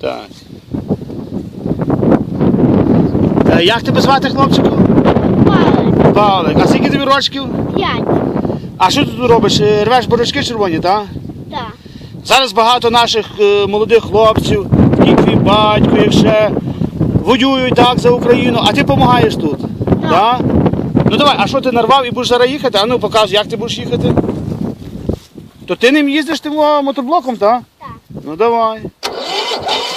Так. Е, Як тебе звати, хлопчику? Палець. Павлик. А скільки тобі рочків? П'ять. А що ти тут робиш? Е, Рвеш борочки червоні, так? Так. Зараз багато наших е, молодих хлопців, такий твій батько, як ще, воюють так за Україну, а ти допомагаєш тут. Так. Ну давай, а що ти нарвав і будеш зараз їхати? А ну показуй, як ти будеш їхати. То ти ним їздиш тим о, моторблоком, так? Так. Ну давай. Oh!